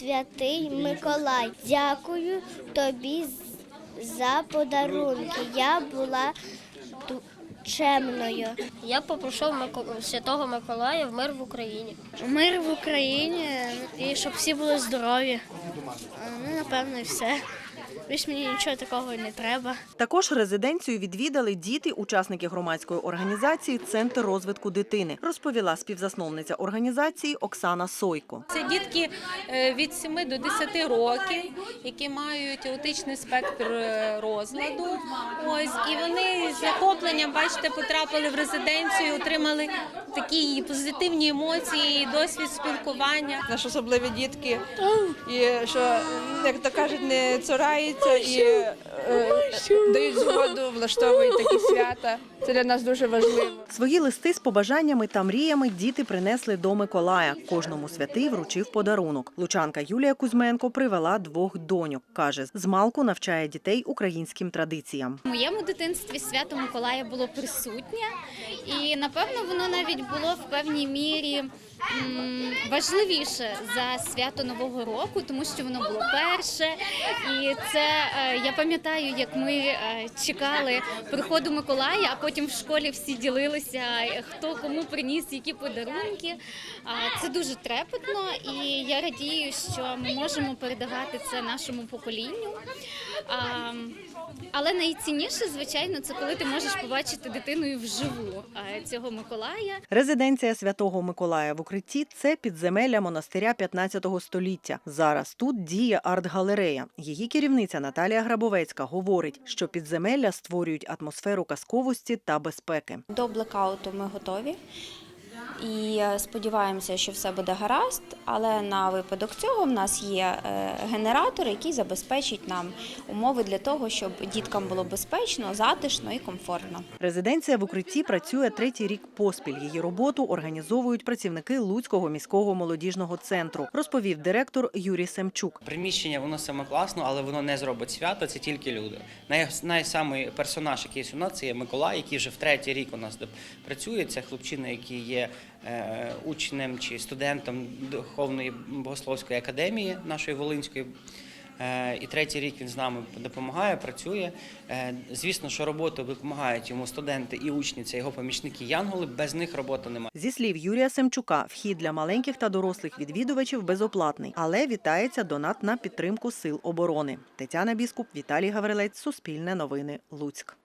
святий Миколай. Дякую тобі за подарунки. Я була чемною. Я попрошу Святого Миколая в мир в Україні. Мир в Україні і щоб всі були здорові. Ну, напевно, і все. Більш мені нічого такого не треба. Також резиденцію відвідали діти, учасники громадської організації Центр розвитку дитини, розповіла співзасновниця організації Оксана Сойко. Це дітки е, від 7 до 10 років, які мають аутичний спектр е, розладу. Ось і вони з захопленням, бачите, потрапили в резиденцію, отримали такі позитивні емоції, досвід спілкування. Наші особливі дітки, і що, як то кажуть, не цураються і е, дають згоду, влаштовують такі свята. Це для нас дуже важливо. Свої листи з побажаннями та мріями діти принесли до Миколая. Кожному святий вручив подарунок. Лучанка Юлія Кузьменко привела двох доньок. каже, з малку навчає дітей українським традиціям. В моєму дитинстві свято Миколая було присутнє, і напевно воно навіть було в певній мірі важливіше за свято Нового року, тому що воно було перше. І це е, я пам'ятаю, як ми е, чекали приходу Миколая, а потім в школі всі ділилися, е, хто кому приніс які подарунки. Це дуже трепетно, і я радію, що ми можемо передавати це нашому поколінню. Але найцінніше, звичайно, це коли ти можеш побачити дитиною вживу цього Миколая. Резиденція Святого Миколая в укритті це підземелля монастиря 15 століття. Зараз тут діє арт-галерея. Її керівниця Наталія Грабовецька говорить, що підземелля створюють атмосферу казковості та безпеки. До блекауту ми готові. І е, сподіваємося, що все буде гаразд, але на випадок цього в нас є е, генератор, який забезпечить нам умови для того, щоб діткам було безпечно, затишно і комфортно. Резиденція в укритті працює третій рік поспіль. Її роботу організовують працівники Луцького міського молодіжного центру, розповів директор Юрій Семчук. Приміщення воно саме класно, але воно не зробить свято. Це тільки люди. Най, найсамий персонаж, який у нас, це є Миколай, який вже в третій рік у нас працює. Це хлопчина, який є учнем чи студентом духовної богословської академії нашої Волинської. Е, І третій рік він з нами допомагає, працює. Е, Звісно, що роботу допомагають йому студенти і учні, це його помічники Янголи. Без них роботи немає. Зі слів Юрія Семчука, вхід для маленьких та дорослих відвідувачів безоплатний, але вітається донат на підтримку сил оборони. Тетяна Біскуп, Віталій Гаврилець, Суспільне новини, Луцьк.